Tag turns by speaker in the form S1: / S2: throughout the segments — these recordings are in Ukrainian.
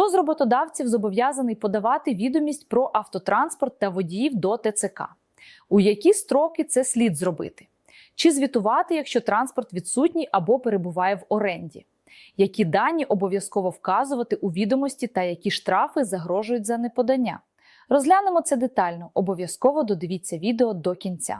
S1: Хто з роботодавців зобов'язаний подавати відомість про автотранспорт та водіїв до ТЦК? У які строки це слід зробити? Чи звітувати, якщо транспорт відсутній або перебуває в оренді? Які дані обов'язково вказувати у відомості та які штрафи загрожують за неподання? Розглянемо це детально. Обов'язково додивіться відео до кінця.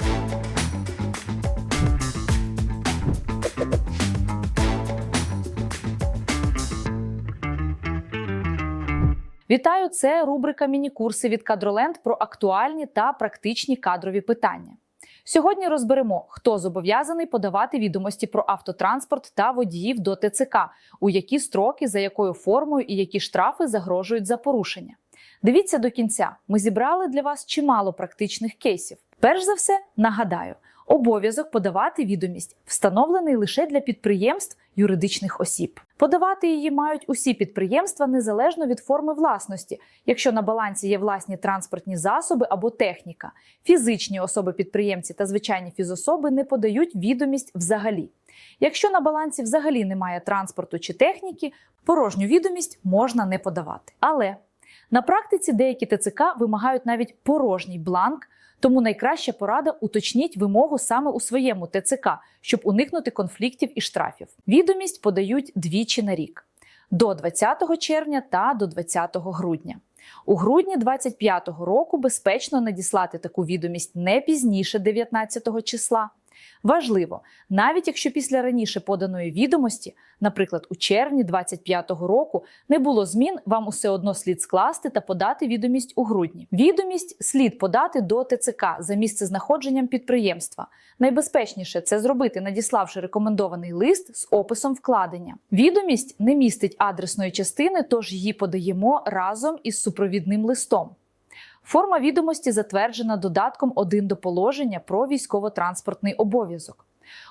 S1: Вітаю! Це рубрика Міні-курси від Кадроленд про актуальні та практичні кадрові питання. Сьогодні розберемо, хто зобов'язаний подавати відомості про автотранспорт та водіїв до ТЦК, у які строки, за якою формою і які штрафи загрожують за порушення. Дивіться до кінця. Ми зібрали для вас чимало практичних кейсів. Перш за все, нагадаю, обов'язок подавати відомість встановлений лише для підприємств юридичних осіб. Подавати її мають усі підприємства незалежно від форми власності, якщо на балансі є власні транспортні засоби або техніка. Фізичні особи-підприємці та звичайні фізособи не подають відомість взагалі. Якщо на балансі взагалі немає транспорту чи техніки, порожню відомість можна не подавати. Але на практиці деякі ТЦК вимагають навіть порожній бланк. Тому найкраща порада уточніть вимогу саме у своєму ТЦК, щоб уникнути конфліктів і штрафів. Відомість подають двічі на рік до 20 червня та до 20 грудня. У грудні 2025 року безпечно надіслати таку відомість не пізніше 19 числа. Важливо, навіть якщо після раніше поданої відомості, наприклад, у червні 2025 року, не було змін, вам усе одно слід скласти та подати відомість у грудні. Відомість слід подати до ТЦК за місцезнаходженням підприємства. Найбезпечніше це зробити, надіславши рекомендований лист з описом вкладення. Відомість не містить адресної частини, тож її подаємо разом із супровідним листом. Форма відомості затверджена додатком 1 до положення про військово-транспортний обов'язок.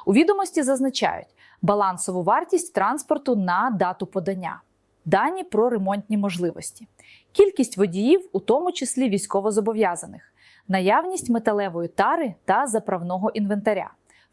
S1: У відомості зазначають балансову вартість транспорту на дату подання, дані про ремонтні можливості, кількість водіїв, у тому числі військовозобов'язаних, наявність металевої тари та заправного інвентаря.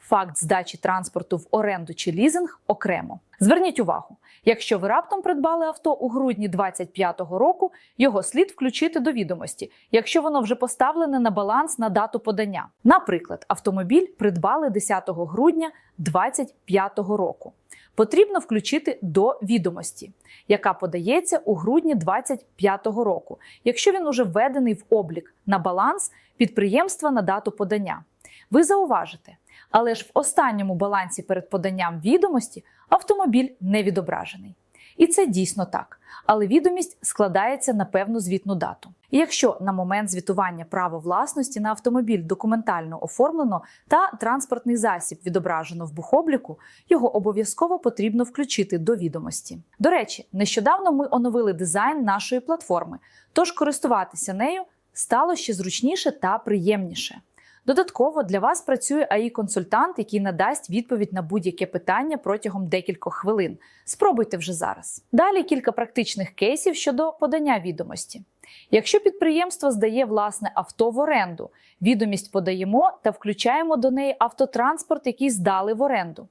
S1: Факт здачі транспорту в оренду чи лізинг окремо. Зверніть увагу, якщо ви раптом придбали авто у грудні 2025 року, його слід включити до відомості, якщо воно вже поставлене на баланс на дату подання. Наприклад, автомобіль придбали 10 грудня 2025 року. Потрібно включити до відомості, яка подається у грудні 2025 року, якщо він уже введений в облік на баланс підприємства на дату подання. Ви зауважите, але ж в останньому балансі перед поданням відомості автомобіль не відображений. І це дійсно так. Але відомість складається на певну звітну дату. І якщо на момент звітування право власності на автомобіль документально оформлено та транспортний засіб відображено в бухобліку, його обов'язково потрібно включити до відомості. До речі, нещодавно ми оновили дизайн нашої платформи, тож користуватися нею стало ще зручніше та приємніше. Додатково для вас працює ai консультант який надасть відповідь на будь-яке питання протягом декількох хвилин. Спробуйте вже зараз. Далі кілька практичних кейсів щодо подання відомості. Якщо підприємство здає власне авто в оренду, відомість подаємо та включаємо до неї автотранспорт, який здали в оренду.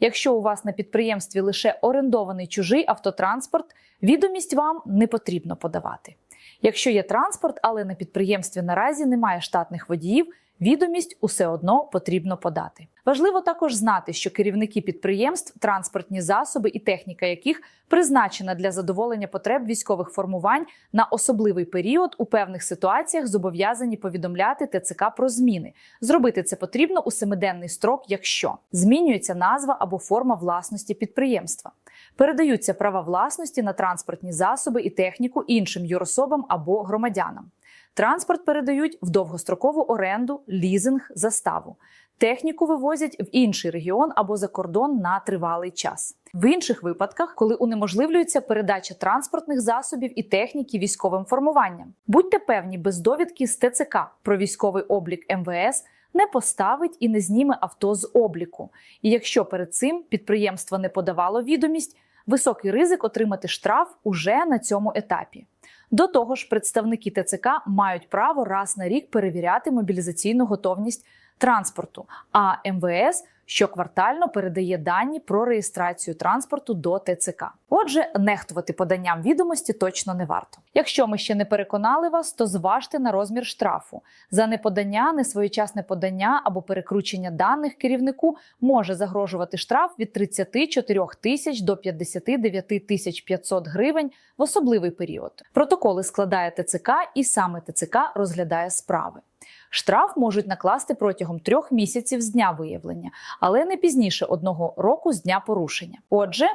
S1: Якщо у вас на підприємстві лише орендований чужий автотранспорт, відомість вам не потрібно подавати. Якщо є транспорт, але на підприємстві наразі немає штатних водіїв, Відомість усе одно потрібно подати. Важливо також знати, що керівники підприємств, транспортні засоби і техніка, яких призначена для задоволення потреб військових формувань на особливий період у певних ситуаціях зобов'язані повідомляти ТЦК про зміни. Зробити це потрібно у семиденний строк, якщо змінюється назва або форма власності підприємства. Передаються права власності на транспортні засоби і техніку іншим юрособам або громадянам. Транспорт передають в довгострокову оренду, лізинг, заставу. Техніку вивозять в інший регіон або за кордон на тривалий час. В інших випадках, коли унеможливлюється передача транспортних засобів і техніки військовим формуванням, будьте певні, без довідки з ТЦК про військовий облік МВС не поставить і не зніме авто з обліку. І якщо перед цим підприємство не подавало відомість, високий ризик отримати штраф уже на цьому етапі. До того ж, представники ТЦК мають право раз на рік перевіряти мобілізаційну готовність транспорту, а МВС щоквартально передає дані про реєстрацію транспорту до ТЦК. Отже, нехтувати поданням відомості точно не варто. Якщо ми ще не переконали вас, то зважте на розмір штрафу за неподання, несвоєчасне подання або перекручення даних керівнику може загрожувати штраф від 34 тисяч до 59 тисяч 500 гривень в особливий період. Протоколи складає ТЦК, і саме ТЦК розглядає справи. Штраф можуть накласти протягом трьох місяців з дня виявлення, але не пізніше одного року з дня порушення. Отже,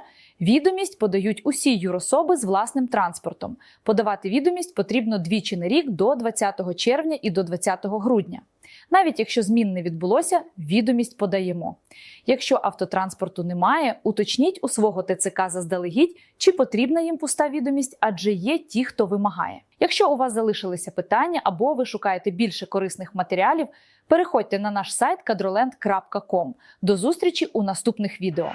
S1: відомість подають усі юрособи з власним транспортом. Подавати відомість потрібно двічі на рік до 20 червня і до 20 грудня. Навіть якщо змін не відбулося, відомість подаємо. Якщо автотранспорту немає, уточніть у свого ТЦК заздалегідь, чи потрібна їм пуста відомість, адже є ті, хто вимагає. Якщо у вас залишилися питання або ви шукаєте більше корисних матеріалів, переходьте на наш сайт kadroland.com. До зустрічі у наступних відео.